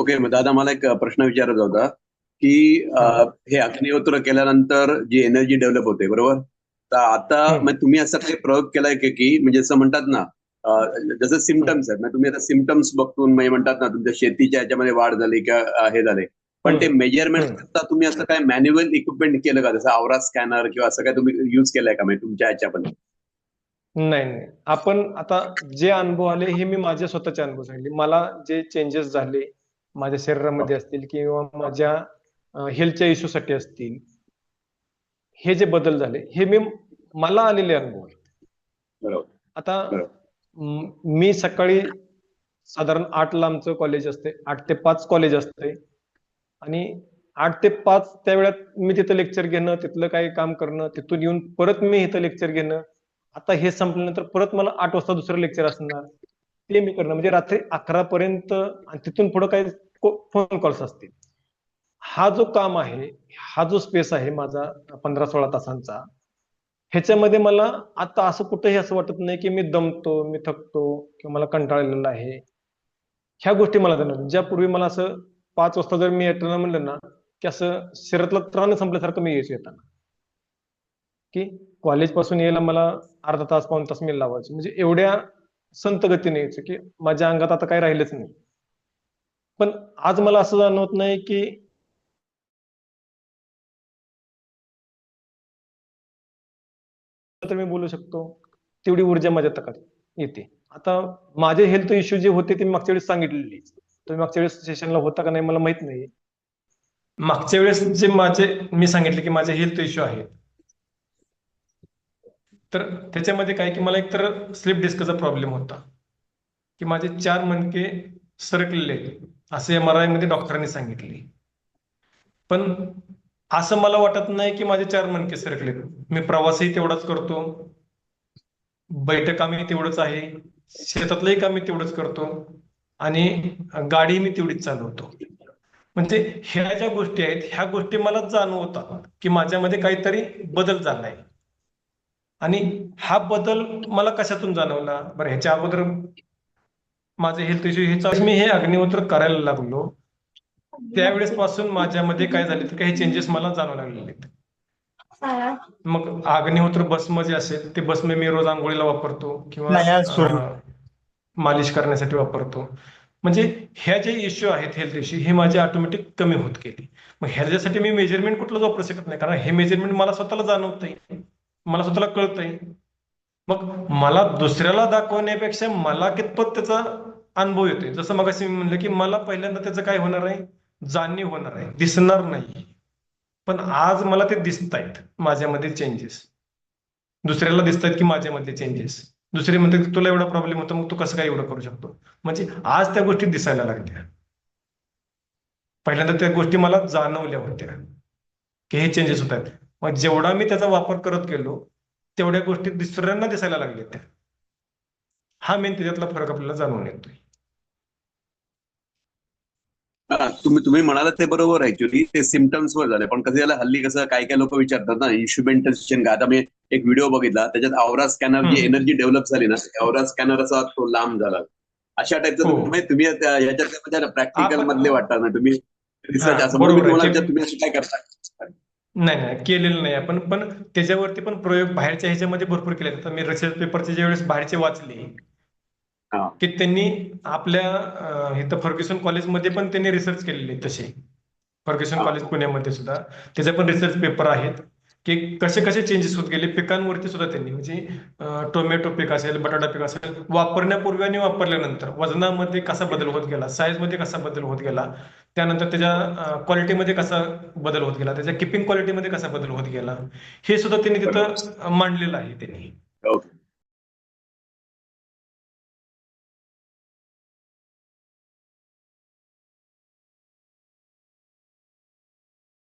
Okay मग दादा मला एक प्रश्न विचारायचा होता की हे. अग्निहोत्र केल्यानंतर जी एनर्जी डेव्हलप होते बरोबर? तर आता. मग तुम्ही असा काही प्रयोग केलाय का की म्हणजे असं म्हणतात ना जसं सिमटम्स आहेत तुम्ही आता सिमटम्स बघून म्हणजे म्हणतात ना तुमच्या शेतीच्या याच्यामध्ये वाढ झाली किंवा हे झाले. पण ते मेजरमेंट. करता तुम्ही असं काय मॅन्युअल इक्विपमेंट केलं का? जसं आवरा स्कॅनर किंवा असं काय तुम्ही युज केलंय का म्हणजे तुमच्या ह्याच्यामध्ये? नाही नाही. आपण आता जे अनुभव आले हे मी माझ्या स्वतःचे अनुभव सांगितले मला जे चेंजेस झाले माझ्या शरीरामध्ये असतील किंवा माझ्या हेल्थच्या इश्यूसाठी असतील हे जे बदल झाले हे मी मला आलेले अनुभव आहेत. आता. म- सकाळी साधारण आठला आमचं कॉलेज असते आठ ते पाच कॉलेज असते. आणि आठ ते पाच त्या वेळात मी तिथं लेक्चर घेणं तिथलं काही काम करणं तिथून येऊन परत मी इथं लेक्चर घेणं. आता हे संपल्यानंतर परत मला आठ वाजता दुसरं लेक्चर असणार. ते मी करणं म्हणजे रात्री अकरा पर्यंत आणि तिथून पुढे काही फोन कॉल्स असतील. हा जो काम आहे हा जो स्पेस आहे माझा पंधरा सोळा तासांचा ह्याच्यामध्ये मला आता असं कुठेही असं वाटत नाही की मी दमतो मी थकतो किंवा मला कंटाळलेला आहे. ह्या गोष्टी मला जाणवल्या ज्यापूर्वी मला असं पाच वाजता जर मी येताना म्हणलं ना की असं शरीरातलं त्राण संपल्यासारखं मी यायचो येताना. की कॉलेजपासून यायला मला अर्धा तास पाऊन तास मी लावायचो. म्हणजे एवढ्या संत गतीने यायचं की माझ्या अंगात आता काही राहिलंच नाही. पण आज मला असं जाणवत नाही की तर मी बोलू शकतो तेवढी ऊर्जा माझ्या तकात येते. आता माझे हेल्थ इश्यू जे होते ते मागच्या वेळेस सांगितलेली तुम्ही मागच्या वेळेस सेशनला होता का नाही मला माहीत नाही मागच्या वेळेस जे माझे मी सांगितले की माझे हेल्थ इश्यू आहेत तर त्याच्यामध्ये काय की मला एकतर स्लिप डिस्कचा प्रॉब्लेम होता. की माझे चार मणके सरकलेले असं असे एम आर आयमध्ये डॉक्टरांनी सांगितले. पण असं मला वाटत नाही की माझे चार मणके सरकले मी प्रवासही तेवढाच करतो. बैठक आम्ही तेवढंच आहे. शेतातलंही काम मी तेवढंच करतो. आणि गाडी मी तेवढीच चालवतो. म्हणजे ह्या ज्या गोष्टी आहेत ह्या गोष्टी मला जाणवतात की माझ्यामध्ये काहीतरी बदल झालाय. आणि हा बदल मला कशातून जाणवला? बरं ह्याच्या अगोदर माझे हेल्थ इश्यू ह्याचा मी हे अग्निहोत्र करायला लागलो. त्यावेळेस पासून माझ्यामध्ये काय झाले तर काही चेंजेस मला जाणवायला लागलेले आहेत. मग अग्निहोत्र भस्म जे असेल ते भस्म मी रोज आंघोळीला वापरतो किंवा नाही, मालिश करण्यासाठी वापरतो. म्हणजे ह्या जे इश्यू आहेत हेल्थ इश्यू हे माझे ऑटोमॅटिक कमी होत गेले. मग ह्याच्यासाठी मी मेजरमेंट कुठलं वापरू शकत नाही कारण हे मेजरमेंट मला स्वतःला जाणवतंय. मला स्वतःला कळतंय. मग मला दुसऱ्याला दाखवण्यापेक्षा मला कितपत त्याचा अनुभव येतोय? जसं मग मी म्हणलं की मला पहिल्यांदा त्याचं काय होणार आहे? जाणीव होणार आहे. दिसणार नाही. पण आज मला ते दिसत आहेत माझ्यामध्ये चेंजेस दुसऱ्याला दिसत आहेत की माझ्यामध्ये चेंजेस दुसरे म्हणतात की तुला एवढा प्रॉब्लेम होता मग तू कसं काय एवढं करू शकतो? म्हणजे आज त्या गोष्टी दिसायला लागल्या. पहिल्यांदा त्या गोष्टी मला जाणवल्या होत्या. की हे चेंजेस होत आहेत मग जेवढा मी त्याचा वापर करत गेलो तेवढ्या गोष्टी दुसऱ्यांना दिसायला लागल्या त्या. हा मेन त्याच्यातला फरक आपल्याला जाणून येतोय. हा, तुम्ही तुम्ही म्हणालात ते बरोबर ऍक्च्युली ते सिमटम्स वर झाले पण कसं झालं हल्ली कसं काही काही लोक विचारतात ना इन्स्ट्रुमेंटेशन का आता मी एक व्हिडिओ बघितला त्याच्यात आवरा स्कॅनर जी. एनर्जी डेव्हलप झाली ना आवरा स्कॅनर असा तो लांब झाला. अशा टाईपचं हो. तुम्ही याच्यात प्रॅक्टिकल मधले वाटतात ना तुम्ही रिसर्च हा, असं तुम्ही असं काय करता? नाही नाही केलेलं नाही आपण. पण त्याच्यावरती पण प्रयोग बाहेरच्या ह्याच्यामध्ये भरपूर केले आता मी रिसर्च पेपरचे ज्या वेळेस बाहेरचे वाचले हा. की त्यांनी आपल्या अं, इथं फर्ग्युसन कॉलेजमध्ये पण त्यांनी रिसर्च केलेले तसे. फर्ग्युसन हा. कॉलेज पुण्यामध्ये सुद्धा. त्याचे पण रिसर्च पेपर आहेत. की कसे कसे चेंजेस होत गेले पिकांवरती सुद्धा त्यांनी म्हणजे टोमॅटो पीक असेल बटाटा पीक असेल वापरण्यापूर्वी आणि वापरल्यानंतर वजनामध्ये कसा बदल होत गेला साईजमध्ये कसा बदल होत गेला त्यानंतर त्याच्या क्वालिटीमध्ये कसा बदल होत गेला त्याच्या किपिंग क्वालिटीमध्ये कसा बदल होत गेला हे सुद्धा त्यांनी तिथं मांडलेलं आहे त्यांनी.